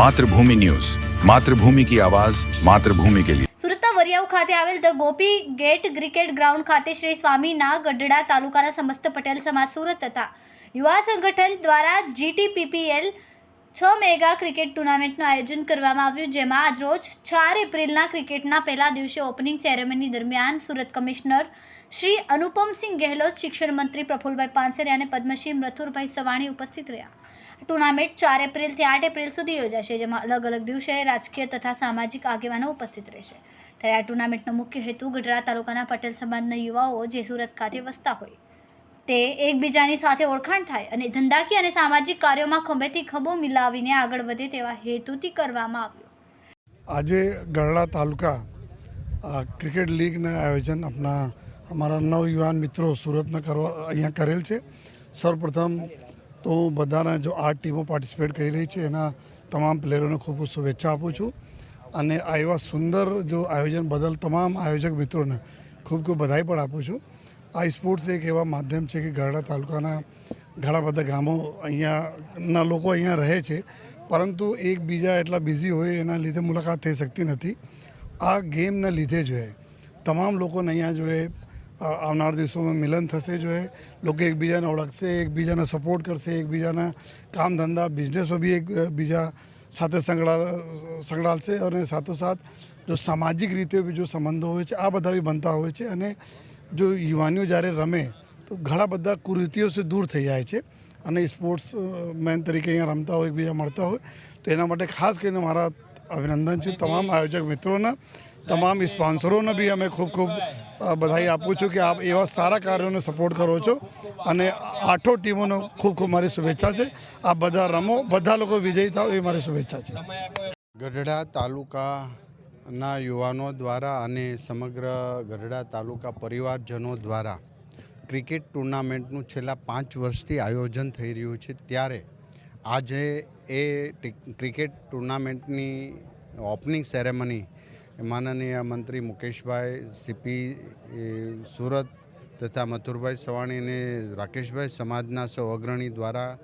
Mathrubhumi news. Mathrubhumi કી આવાજ, માતૃભૂમિ કે લીએ વરિયાવ ખાતે આવેલ the Gopi gate cricket ground ખાતે શ્રી સ્વામીના ગઢડા તાલુકાના સમસ્ત પટેલ સમાજ સુરત તથા યુવા સંગઠન દ્વારા જીટીપીપીએલ છ મેગા ક્રિકેટ ટુર્નામેન્ટનું આયોજન કરવામાં આવ્યું, જેમાં આજરોજ ચાર એપ્રિલના ક્રિકેટના પહેલા દિવસે ઓપનિંગ સેરેમની દરમિયાન સુરત કમિશનર શ્રી અનુપમસિંહ ગેહલોત, શિક્ષણ મંત્રી પ્રફુલભાઈ પાનસરે અને પદ્મશ્રી મથુરભાઈ સવાણી ઉપસ્થિત રહ્યા. ટુર્નામેન્ટ ચાર એપ્રિલથી આઠ એપ્રિલ સુધી યોજાશે, જેમાં અલગ અલગ દિવસે રાજકીય તથા સામાજિક આગેવાનો ઉપસ્થિત રહેશે. ત્યારે આ ટુર્નામેન્ટનો મુખ્ય હેતુ ગઢડા તાલુકાના પટેલ સમાજના યુવાઓ જે સુરત ખાતે વસતા હોય. તે એકબીજાની સાથે ઓળખાણ થાય અને ધંધાકીય અને સામાજિક કાર્યોમાં ખંભેથી ખભો મિલાવીને આગળ વધે તેવા હેતુથી કરવામાં આવ્યો. આજે ગરડા તાલુકા ક્રિકેટ લીગના આયોજન આપણા અમારા નવયુવાન મિત્રો સુરતના કરવા અહીંયા કરેલ છે. સૌપ્રથમ તો હું બધાના જો આઠ ટીમો પાર્ટિસિપેટ કરી રહી છે, એના તમામ પ્લેયરોને ખૂબ ખૂબ શુભેચ્છા આપું છું. અને આ એવા સુંદર જો આયોજન બદલ તમામ આયોજક મિત્રોને ખૂબ ખૂબ બધાઈ પણ આપું છું. આ સ્પોર્ટ્સ એક એવા માધ્યમ છે કે ગરડા તાલુકાના ઘણા બધા ગામો અહીંયાના લોકો અહીંયા રહે છે. પરંતુ એકબીજા એટલા બિઝી હોય એના લીધે મુલાકાત થઈ શકતી નથી. આ ગેમના લીધે જો હે તમામ લોકોને અહીંયા જો હે આવનાર દિવસોમાં મિલન થશે જો હે લોકો એકબીજાને ઓળખશે, એકબીજાને સપોર્ટ કરશે, એકબીજાના કામ ધંધા બિઝનેસમાં બી એકબીજા સાથે સંકળા સંકળાશે અને સાથોસાથ જો સામાજિક રીતે બી જો સંબંધો હોય છે, આ બધા બી બનતા હોય છે અને જો યુવાનીઓ જ્યારે રમે, તો ઘણા બધા કુરીતિઓથી દૂર થઈ જાય છે. અને સ્પોર્ટ્સ મેન તરીકે અહીંયા રમતા હોય, એકબીજા મળતા હોય, તો એના માટે ખાસ કરીને મારા અભિનંદન છે તમામ આયોજક મિત્રોના, તમામ સ્પોન્સરોને બી અમે ખૂબ ખૂબ બધાઈ આપું છું કે આપ એવા સારા કાર્યોને સપોર્ટ કરો છો. અને આઠો ટીમોનો ખૂબ ખૂબ મારી શુભેચ્છા છે. આ બધા રમો, બધા લોકો વિજયી થાવ એ મારી શુભેચ્છા છે. ગઢડા તાલુકાના યુવાનો દ્વારા અને સમગ્ર ગઢડા તાલુકા પરિવારજનો દ્વારા ક્રિકેટ ટુર્નામેન્ટનું છેલ્લા પાંચ વર્ષથી આયોજન થઈ રહ્યું છે. ત્યારે આજે એ ક્રિકેટ ટુર્નામેન્ટની ઓપનિંગ સેરેમની માનનીય મંત્રી મુકેશભાઈ, સીપી સુરત તથા મથુરભાઈ સવાણી અને રાકેશભાઈ સમાજના સૌ અગ્રણી દ્વારા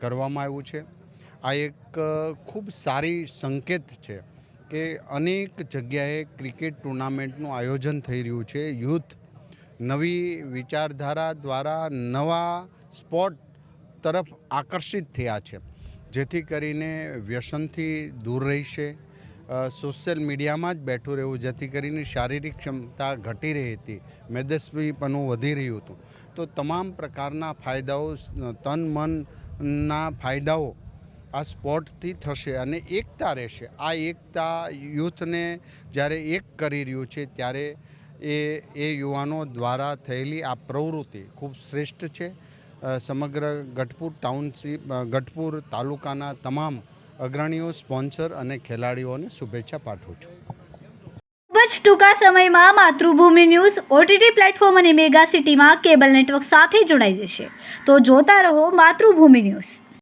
કરવામાં આવ્યું છે. આ એક ખૂબ સારી સંકેત છે. કે અનેક જગ્યાએ ક્રિકેટ ટુર્નામેન્ટનું આયોજન થઈ રહ્યું છે. યુથ નવી વિચારધારા દ્વારા નવા સ્પોર્ટ તરફ આકર્ષિત થયા છે. જેથી કરીને વ્યસનથી દૂર રહેશે. સોશિયલ મીડિયામાં જ બેઠું રહેવું, જેથી કરીને શારીરિક ક્ષમતા ઘટી રહી હતી. મેદસ્વીપણું વધી રહ્યું હતું. તો તમામ પ્રકારના ફાયદાઓ, તન મનના ફાયદાઓ આ સ્પોર્ટથી થશે અને એકતા રહેશે. આ એકતા યુથને જ્યારે એક કરી રહ્યું છે, ત્યારે એ એ યુવાનો દ્વારા થયેલી આ પ્રવૃત્તિ ખૂબ શ્રેષ્ઠ છે. સમગ્ર ગઢપુર ટાઉનશીપ ગઢપુર તાલુકાના તમામ અગ્રણીઓ, સ્પોન્સર અને ખેલાડીઓને શુભેચ્છા પાઠવું છું. ખૂબ જ ટૂંકા સમયમાં માતૃભૂમિ ન્યૂઝ ઓટીટી પ્લેટફોર્મ અને મેગા સિટીમાં કેબલ નેટવર્ક સાથે જોડાઈ જશે. તો જોતા રહો માતૃભૂમિ ન્યૂઝ.